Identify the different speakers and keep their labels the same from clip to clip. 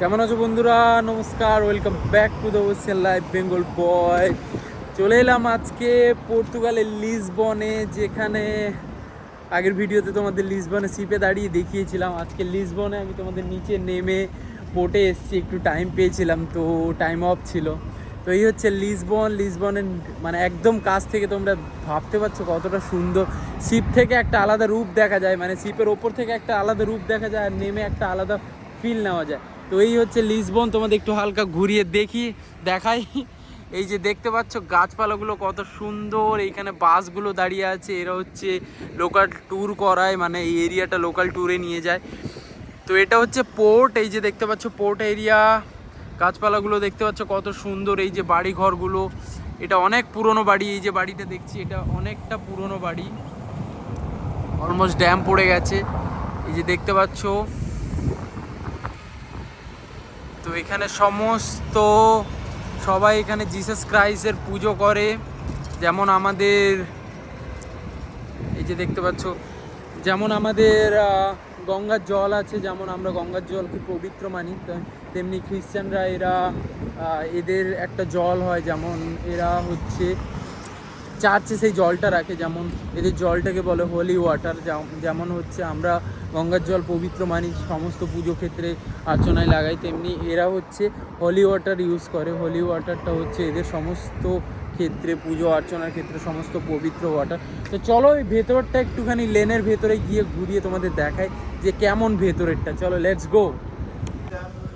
Speaker 1: কেমন আছো বন্ধুরা? নমস্কার welcome back to the western life Bengal boy চলে এলাম আজকে পর্তুগালের লিসবনে, যেখানে আগের ভিডিওতে তোমাদের লিসবনে সিপে দাঁড়িয়ে দেখিয়েছিলাম। আজকে লিসবনে আমি তোমাদের নিচে নেমে বোটে এসেছি, একটু টাইম পেয়েছিলাম, তো টাইম অফ ছিল। তো এই হচ্ছে লিসবন, লিসবনের মানে একদম কাছ থেকে তোমরা ভাবতে পারছ কতটা সুন্দর। শিপ থেকে একটা আলাদা রূপ দেখা যায় মানে শিপের ওপর থেকে একটা আলাদা রূপ দেখা যায় আর নেমে একটা আলাদা ফিল নেওয়া যায়। তো এই হচ্ছে লিসবন, তোমাদের একটু হালকা ঘুরিয়ে দেখি, দেখাই। এই যে দেখতে পাচ্ছ গাছপালাগুলো কত সুন্দর, এইখানে বাসগুলো দাঁড়িয়ে আছে, এরা হচ্ছে লোকাল ট্যুর করায় মানে এই এরিয়াটা লোকাল ট্যুরে নিয়ে যায়। তো এটা হচ্ছে পোর্ট এই যে দেখতে পাচ্ছ পোর্ট এরিয়া গাছপালাগুলো দেখতে পাচ্ছ কত সুন্দর, এই যে বাড়ি ঘরগুলো এটা অনেক পুরনো বাড়ি, এই যে বাড়িটা দেখছি, এটা অনেকটা পুরনো বাড়ি। অলমোস্ট ড্যাম পড়ে গেছে, এই যে দেখতে পাচ্ছ। এখানে সমস্ত সবাই এখানে জিসাস ক্রাইস্টের পুজো করে। যেমন আমাদের, এই যে দেখতে পাচ্ছ, যেমন আমাদের গঙ্গার জল আছে, যেমন আমরা গঙ্গার জলকে পবিত্র মানি। তেমনি খ্রিস্টানরা এরা এদের একটা জল হয়, যেমন এরা হচ্ছে, চার্চে সেই জলটা রাখে, যেমন এদের জলটাকে বলে হোলি ওয়াটার যেমন হচ্ছে আমরা গঙ্গার জল, পবিত্র মানি, সমস্ত পুজো ক্ষেত্রে আর্চনায় লাগাই তেমনি এরা হচ্ছে হোলি ওয়াটার ইউজ করে। হোলি ওয়াটারটা হচ্ছে এদের সমস্ত ক্ষেত্রে পুজো অর্চনার ক্ষেত্রে সমস্ত পবিত্র ওয়াটার তো চলো এই ভেতরটা একটুখানি লেনের ভেতরে গিয়ে ঘুরিয়ে তোমাদের দেখায় যে কেমন ভেতরেরটা। চলো লেটস গো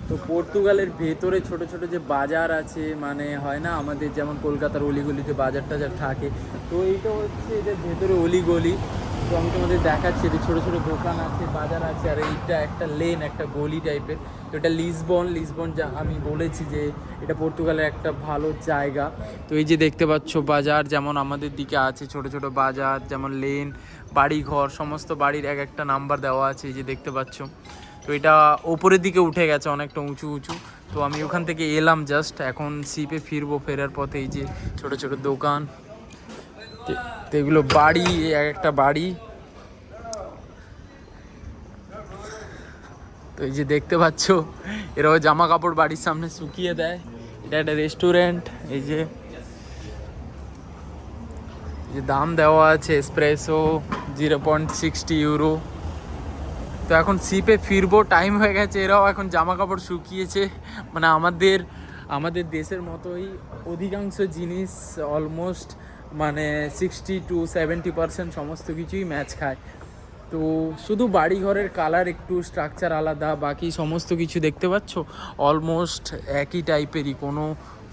Speaker 1: তো পর্তুগালের ভেতরে ছোট ছোট যে বাজার আছে মানে হয় না, আমাদের যেমন কলকাতার অলিগলিতে বাজার টাজার থাকে, তো এইটা হচ্ছে এদের ভেতরে অলিগলি। তো আমি তোমাদের দেখাচ্ছি, এদের ছোট ছোট দোকান আছে, বাজার আছে, আর এইটা একটা লেন একটা গলি টাইপের তো এটা লিসবন লিসবন যা আমি বলেছি যে এটা পর্তুগালের একটা ভালো জায়গা। তো এই যে দেখতে পাচ্ছ বাজার, যেমন আমাদের দিকে আছে ছোট ছোট বাজার, যেমন লেন বাড়ি ঘর সমস্ত বাড়ির এক একটা নাম্বার দেওয়া আছে, এই যে দেখতে পাচ্ছ। তো এটা ওপরের দিকে উঠে গেছে অনেকটা উঁচু উঁচু। তো আমি ওখান থেকে এলাম জাস্ট এখন সিপে ফিরবো, ফেরার পথে এই যে ছোট ছোট দোকান। তে- এগুলো বাড়ি এক একটা বাড়ি। তো এই যে দেখতে পাচ্ছ, এরাও জামা কাপড় বাড়ির সামনে শুকিয়ে দেয়। এটা একটা রেস্টুরেন্ট এই যে। যে দাম দেওয়া আছে espresso zero point sixty euro তো এখন সিপে ফিরবো টাইম হয়ে গেছে, এরাও এখন জামা কাপড় শুকিয়েছে। মানে আমাদের আমাদের দেশের মতোই অধিকাংশ জিনিস অলমোস্ট মানে সিক্সটি টু সেভেন্টি পার্সেন্ট সমস্ত কিছুই ম্যাচ খায়। তো শুধু বাড়ি ঘরের কালার একটু স্ট্রাকচার আলাদা, বাকি সমস্ত কিছু দেখতে পাচ্ছ? অলমোস্ট একই টাইপেরই কোনো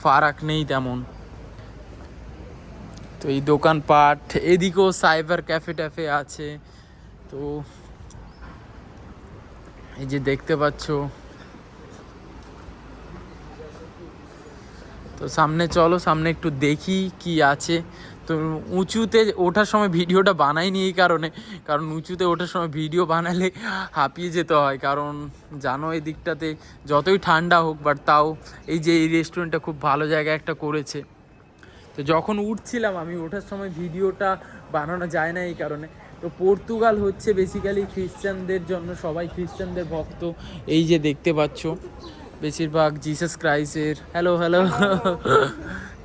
Speaker 1: ফারাক নেই তেমন। তো এই দোকানপাট, এদিকেও সাইবার ক্যাফে ট্যাফে আছে। তো এই যে দেখতে পাচ্ছ। তো সামনে চলো, সামনে একটু দেখি কি আছে। তো উঁচুতে ওঠার সময় ভিডিওটা বানাইনি এই কারণে। কারণ উঁচুতে ওঠার সময় ভিডিও বানালে হাঁপিয়ে যেতে হয়। কারণ জানো এই দিকটাতে যতই ঠান্ডা হোক বাট তাও এই যে এই রেস্টুরেন্টটা খুব ভালো জায়গা একটা করেছে। তো যখন উঠছিলাম আমি ওঠার সময় ভিডিওটা বানানো যায় না এই কারণে। তো পর্তুগাল হচ্ছে বেসিক্যালি খ্রিস্টানদের জন্য সবাই খ্রিশ্চানদের ভক্ত। এই যে দেখতে পাচ্ছ বেশিরভাগ জিসাস ক্রাইসের হ্যালো হ্যালো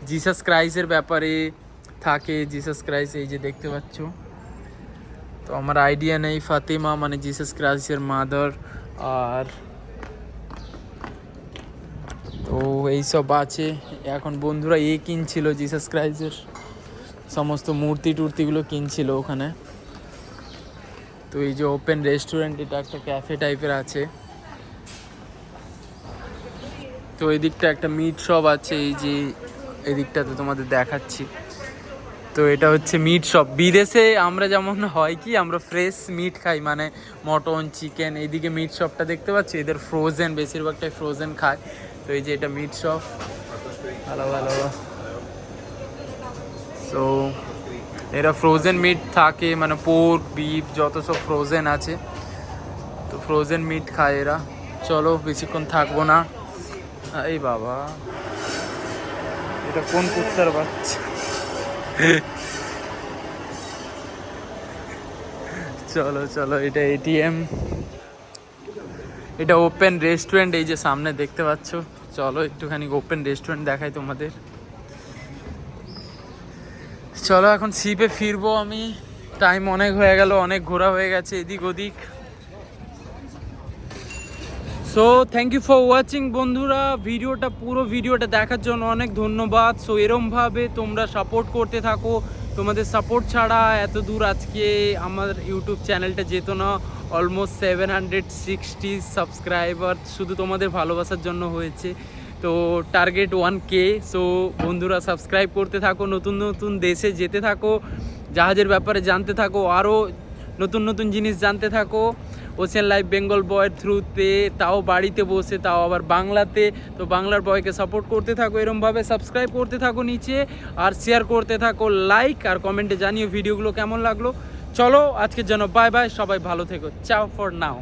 Speaker 1: জিসাস ক্রাইসের ব্যাপারে থাকে জিসাস ক্রাইস এই যে দেখতে পাচ্ছ। তো আমার আইডিয়া নেই, ফাতেমা মানে জিসাস ক্রাইসের মাদার, আর তো এইসব আছে। এখন বন্ধুরা, এ কিনছিল জিসাস ক্রাইস্টের সমস্ত মূর্তি টুর্তিগুলো কিনছিল ওখানে। তো এই যে ওপেন রেস্টুরেন্ট এটা একটা ক্যাফে টাইপের আছে। তো এদিকটা একটা মিট শপ আছে, এই যে এই দিকটাতে তোমাদের দেখাচ্ছি। তো এটা হচ্ছে মিট শপ বিদেশে আমরা যেমন হয় কি, আমরা ফ্রেশ মিট খাই মানে মটন চিকেন এইদিকে মিট শপটা দেখতে পাচ্ছি, এদের ফ্রোজেন বেশিরভাগটাই ফ্রোজেন খায়। তো এই যে এটা মিট শপ ভালো ভালো সো এরা ফ্রোজেন মিট থাকে মানে পোর্ক বিফ যত সব ফ্রোজেন আছে। তো ফ্রোজেন মিট খায় এরা। চলো, বেশিক্ষণ থাকব না। এই বাবা। এটা কোন কুত্তার বাচ্চা? চলো চলো, এটা এটিএম এটা ওপেন রেস্টুরেন্ট এই যে সামনে দেখতে পাচ্ছ। চলো, একটুখানি ওপেন রেস্টুরেন্ট দেখাই তোমাদের। চলো, এখন সিপে ফিরবো আমি। টাইম অনেক হয়ে গেল, অনেক ঘোরা হয়ে গেছে, এদিক ওদিক। So thank you for watching বন্ধুরা। ভিডিওটা, পুরো ভিডিওটা দেখার জন্য অনেক ধন্যবাদ। সো এরমভাবে তোমরা সাপোর্ট করতে থাকো। তোমাদের সাপোর্ট ছাড়া এত দূর আজকে আমার ইউটিউব চ্যানেলটা যেত না। Almost seven hundred sixty subscriber শুধু তোমাদের ভালোবাসার জন্য হয়েছে। তো টার্গেট ওয়ান কে সো বন্ধুরা সাবস্ক্রাইব করতে থাকো, নতুন নতুন দেশে যেতে থাকো, জাহাজের ব্যাপারে জানতে থাকো আরও নতুন নতুন জিনিস জানতে থাকো। ওশেন লাইফ বেঙ্গল বয়ের থ্রুতে তাও বাড়িতে বসে, তাও আবার বাংলাতে। তো বাংলার বয়কে সাপোর্ট করতে থাকো, এরমভাবে সাবস্ক্রাইব করতে থাকো নিচে, আর শেয়ার করতে থাকো লাইক আর কমেন্টে জানিও ভিডিওগুলো কেমন লাগল। চলো, আজকের জন্য বাই বাই সবাই ভালো থেকো। চাও ফর নাও